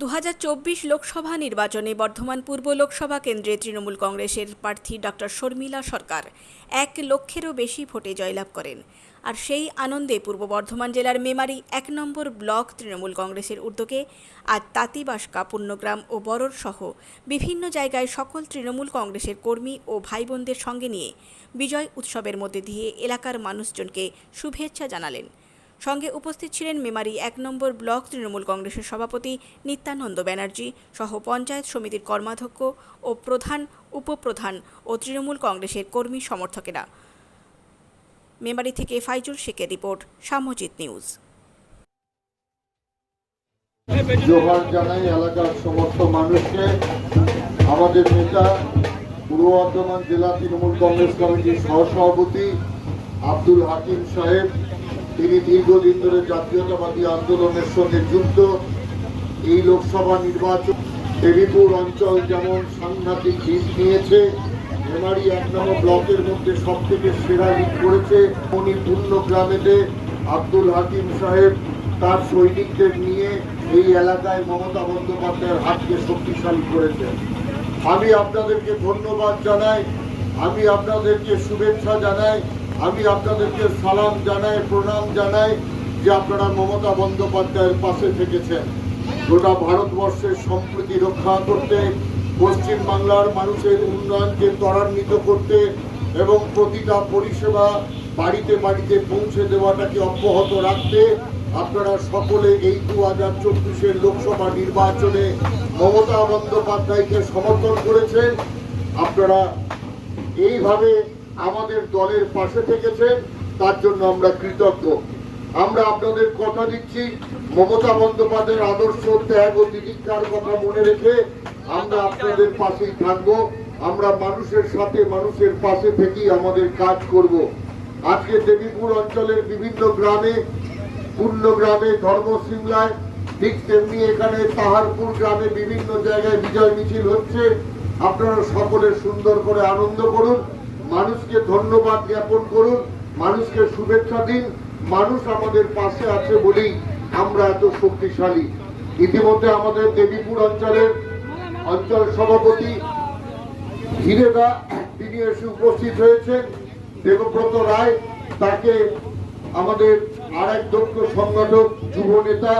দু হাজার চব্বিশ লোকসভা নির্বাচনে বর্ধমান পূর্ব লোকসভা কেন্দ্রে তৃণমূল কংগ্রেসের প্রার্থী ডক্টর শর্মিলা সরকার এক লক্ষেরও বেশি ভোটে জয়লাভ করেন। আর সেই আনন্দে পূর্ব বর্ধমান জেলার মেমারি এক নম্বর ব্লক তৃণমূল কংগ্রেসের উদ্যোগে আজ তাঁতিবাসকা পূর্ণগ্রাম ও বরর সহ বিভিন্ন জায়গায় সকল তৃণমূল কংগ্রেসের কর্মী ও ভাই বোনদের সঙ্গে নিয়ে বিজয় উৎসবের মধ্যে দিয়ে এলাকার মানুষজনকে শুভেচ্ছা জানালেন। সঙ্গে উপস্থিত ছিলেন মেমারি এক নম্বর ব্লক তৃণমূল কংগ্রেসের সভাপতি নিত্যানন্দ ব্যানার্জি সহ পঞ্চায়েত সমিতির কর্মাধ্যক্ষ ও প্রধান, উপপ্রধান ও তৃণমূল কংগ্রেসের কর্মী সমর্থকেরা। মেমারি থেকে ফাইজুল শেখের রিপোর্ট সাম্যজিৎ নিউজ। জোহার জানাই এলাকার সমস্ত মানুষকে। আমাদের নেতা, পূর্ব বর্ধমান জেলা তৃণমূল কংগ্রেস কমিটির সহসভাপতি আব্দুল হাকিম সাহেব তিনি দীর্ঘদিন ধরে জাতীয়তাবাদী আন্দোলনের সঙ্গে যুক্ত। এই লোকসভা নির্বাচন দেবীপুর অঞ্চল যেমন সাংঘাতিক লিড নিয়েছে মেমারি এক নম্বর ব্লকের মধ্যে সব থেকে সেরা লিড করেছে। উনি পূর্ণ গ্রামেতে আব্দুল হাকিম সাহেব তার সৈনিকদের নিয়ে এই এলাকায় মমতা বন্দ্যোপাধ্যায়ের হাতকে শক্তিশালী করেছেন। আমি আপনাদেরকে ধন্যবাদ জানাই, আমি আপনাদেরকে শুভেচ্ছা জানাই। আমি আপনাদেরকে সালাম জানাই, প্রণাম জানাই যে আপনারা মমতা বন্দ্যোপাধ্যায়ের পাশে থেকেছেন। গোটা ভারতবর্ষের সম্প্রীতি রক্ষা করতে পশ্চিম বাংলার মানুষের উন্নয়নকে ত্বরান্বিত করতে এবং প্রতিটা পরিষেবা বাড়িতে বাড়িতে পৌঁছে দেওয়াটাকে অব্যাহত রাখতে আপনারা সকলে এই দু হাজার চব্বিশের লোকসভা নির্বাচনে মমতা বন্দ্যোপাধ্যায়কে সমর্থন করেছেন। আপনারা এইভাবে আমাদের দলের পাশে থেকেছেন তার জন্য আমরা কৃতজ্ঞ। আমরা আপনাদের কথা দিচ্ছি, মমতা বন্দ্যোপাধ্যায়ের আদর্শ ত্যাগ ও তিতিক্ষার কথা মনে রেখে আমরা আপনাদের পাশেই থাকব। আমরা মানুষের সাথে মানুষের পাশে থেকেই আমাদের কাজ করব। আজকে দেবীপুর অঞ্চলের বিভিন্ন গ্রামে, পূর্ণ গ্রামে ধর্মশিমলায় ঠিক তেমনি এখানে পাহাড়পুর গ্রামে বিভিন্ন জায়গায় বিজয় মিছিল হচ্ছে। আপনারা সকলে সুন্দর করে আনন্দ করুন। মানুষকে ধন্যবাদ জ্ঞাপন করুন, মানুষকে শুভেচ্ছা দিন, মানুষ আমাদের পাশে আছে বলেই আমরা এত শক্তিশালী। ইতিমধ্যে আমাদের দেবীপুর অঞ্চলের অঞ্চল সভাপতি হিরেদা, তিনি এসে উপস্থিত হয়েছেন। দেবব্রত রায়, তাকে আমাদের আর এক দক্ষ সংগঠক, যুব নেতা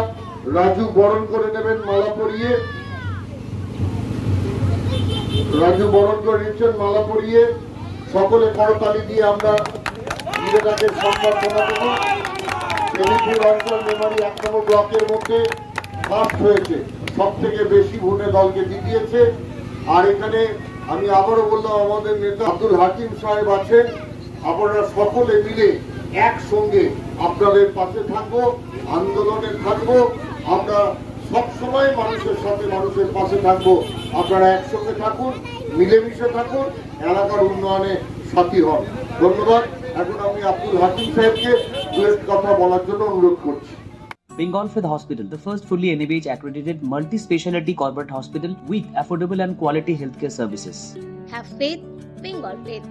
রাজু বরণ করে নেবেন মালা পরিয়ে। রাজু বরণ করে নিচ্ছেন মালা পরিয়ে। সকলে করতালি দিয়ে আমরা হিরেদাকে সম্বর্ধনা দেব দেবীপুর অঞ্চল মেমারি এক নম্বর ব্লকের মধ্যে ফার্স্ট হয়েছে। সব থেকে বেশি ভোটে দলকে জিতিয়েছে। আর এখানে আমি আবারও বললাম, আমাদের নেতা আব্দুল হাকিম সাহেব আছেন। আপনারা সকলে মিলে একসঙ্গে আপনাদের পাশে থাকব, আন্দোলনে থাকব। আমরা সবসময় মানুষের সাথে মানুষের পাশে থাকব। আপনারা একসঙ্গে থাকুন মিলেমিশে থাকুন এলাকার উন্নয়নে সাথী হন ধন্যবাদ এখন আমি আব্দুল হাকিম সাহেবকে দু কথা বলার জন্য অনুরোধ করছি Bengal Fifth Hospital, the first fully NABH accredited multi speciality corporate hospital with affordable and quality healthcare services. Have faith, Bengal faith.